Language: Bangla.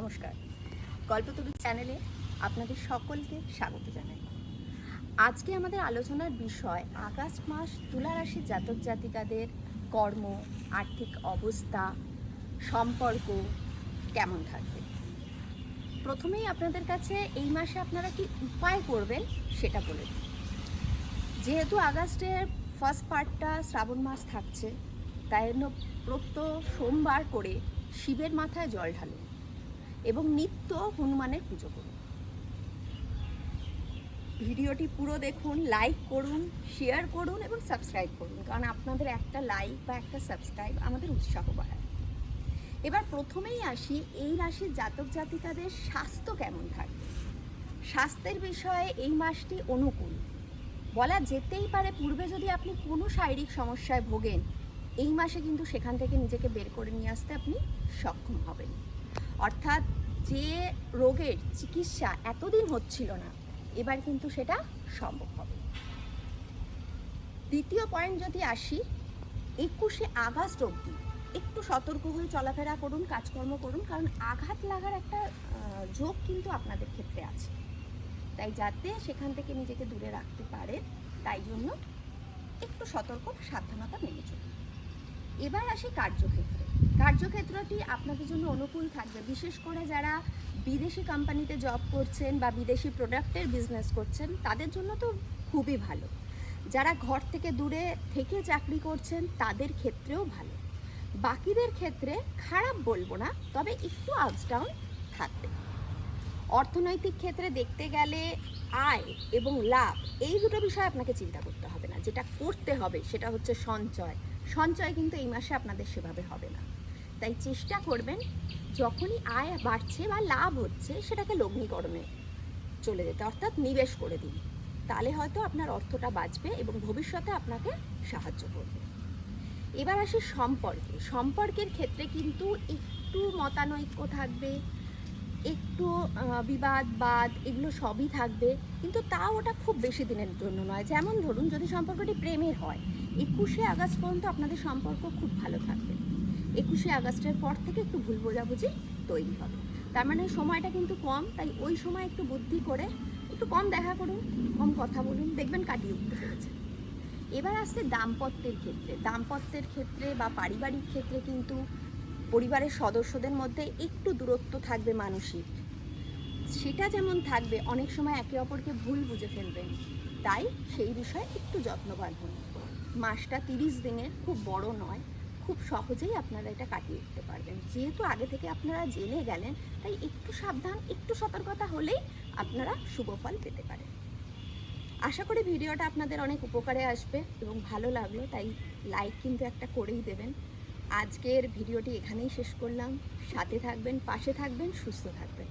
নমস্কার। গল্পতরু চ্যানেলে আপনাদের সকলকে স্বাগত জানাই। আজকে আমাদের আলোচনার বিষয় আগস্ট মাস তুলা রাশির জাতক জাতিকাদের কর্ম, আর্থিক অবস্থা, সম্পর্ক কেমন থাকবে? প্রথমেই আপনাদের কাছে এই মাসে আপনারা কি উপায় করবেন সেটা বলে দিই। যেহেতু আগস্টের ফার্স্ট পার্টটা শ্রাবণ মাস থাকছে, তাই জন্য প্রত্য সোমবার করে শিবের মাথায় জল ঢালুন। এবং নিত্য হনুমানের পুজো করুন। ভিডিওটি পুরো দেখুন লাইক করুন শেয়ার করুন এবং সাবস্ক্রাইব করুন, কারণ আপনাদের একটা লাইক বা একটা সাবস্ক্রাইব আমাদের উৎসাহ বাড়ায়। এবার প্রথমেই আসি, এই রাশির জাতক জাতিকাদের স্বাস্থ্য কেমন থাকবে স্বাস্থ্যের বিষয়ে এই মাসটি অনুকূল। বলা যেতেই পারে, পূর্বে যদি আপনি কোনো শারীরিক সমস্যায় ভোগেন, এই মাসে কিন্তু সেখান থেকে নিজেকে বের করে নিয়ে আসতে আপনি সক্ষম হবেন। অর্থাৎ যে রোগের চিকিৎসা এতদিন হচ্ছিল না, এবার কিন্তু সেটা সম্ভব হবে। দ্বিতীয় পয়েন্ট যদি আসি, একুশে আগস্ট অবধি একটু সতর্ক হয়ে চলাফেরা করুন, কাজকর্ম করুন, কারণ আঘাত লাগার একটা ঝোঁক কিন্তু আপনাদের ক্ষেত্রে আছে। তাই যাতে সেখান থেকে নিজেকে দূরে রাখতে পারে, তাই জন্য একটু সতর্ক সাবধানতা মেনে চলুন। এবার আসি কার্যক্ষেত্রে। কার্যক্ষেত্রটি আপনাদের জন্য অনুকূল থাকবে। বিশেষ করে যারা বিদেশি কোম্পানিতে জব করছেন বা বিদেশি প্রোডাক্টের বিজনেস করছেন, তাদের জন্য তো খুবই ভালো। যারা ঘর থেকে দূরে থেকে চাকরি করছেন, তাদের ক্ষেত্রেও ভালো। বাকিদের ক্ষেত্রে খারাপ বলব না, তবে একটু আপস ডাউন থাকবে। অর্থনৈতিক ক্ষেত্রে দেখতে গেলে আয় এবং লাভ, এই দুটো বিষয় আপনাকে চিন্তা করতে হবে না। যেটা করতে হবে, সেটা হচ্ছে সঞ্চয়। সঞ্চয় কিন্তু এই মাসে আপনাদের সেভাবে হবে না। তাই চেষ্টা করবেন, যখনই আয় বাড়ছে বা লাভ হচ্ছে, সেটাকে লগ্নিকরণে চলে যেতে, অর্থাৎ নিবেশ করে দিন। তাহলে হয়তো আপনার অর্থটা বাঁচবে এবং ভবিষ্যতে আপনাকে সাহায্য করবে। এবার আসি সম্পর্কে। সম্পর্কের ক্ষেত্রে কিন্তু একটু মতানৈক্য থাকবে, একটু বিবাদ, বাদ এগুলো সবই থাকবে। কিন্তু তাও ওটা খুব বেশি দিনের জন্য নয়। যেমন ধরুন, যদি সম্পর্কটি প্রেমের হয়, একুশে আগস্ট পর্যন্ত আপনাদের সম্পর্ক খুব ভালো থাকবে। একুশে আগস্টের পর থেকে একটু ভুল বোঝাবুঝি তৈরি হবে। তার মানে সময়টা কিন্তু কম, তাই ওই সময় একটু বুদ্ধি করে একটু কম দেখা করুন, কম কথা বলুন, দেখবেন কাটিয়ে উঠতে পেরেছে। এবার আসছে দাম্পত্যের ক্ষেত্রে। দাম্পত্যের ক্ষেত্রে বা পারিবারিক ক্ষেত্রে কিন্তু পরিবারের সদস্যদের মধ্যে একটু দূরত্ব থাকবে মানসিক। সেটা যেমন থাকবে, অনেক সময় একে অপরকে ভুল বুঝে ফেলবেন তাই সেই বিষয়ে একটু যত্নবান হন মাসটা তিরিশ দিনের খুব বড় নয়, খুব সহজেই আপনারা এটা কাটিয়ে উঠতে পারবেন। যেহেতু আগে থেকে আপনারা জেনে গেলেন, তাই একটু সাবধান, একটু সতর্কতা হলেই আপনারা শুভ ফল পেতে পারেন। আশা করি ভিডিওটা আপনাদের অনেক উপকারে আসবে এবং ভালো লাগল, তাই লাইক কিন্তু একটা করেই দেবেন। আজকের ভিডিওটি এখানেই শেষ করলাম। সাথে থাকবেন, পাশে থাকবেন, সুস্থ থাকবেন।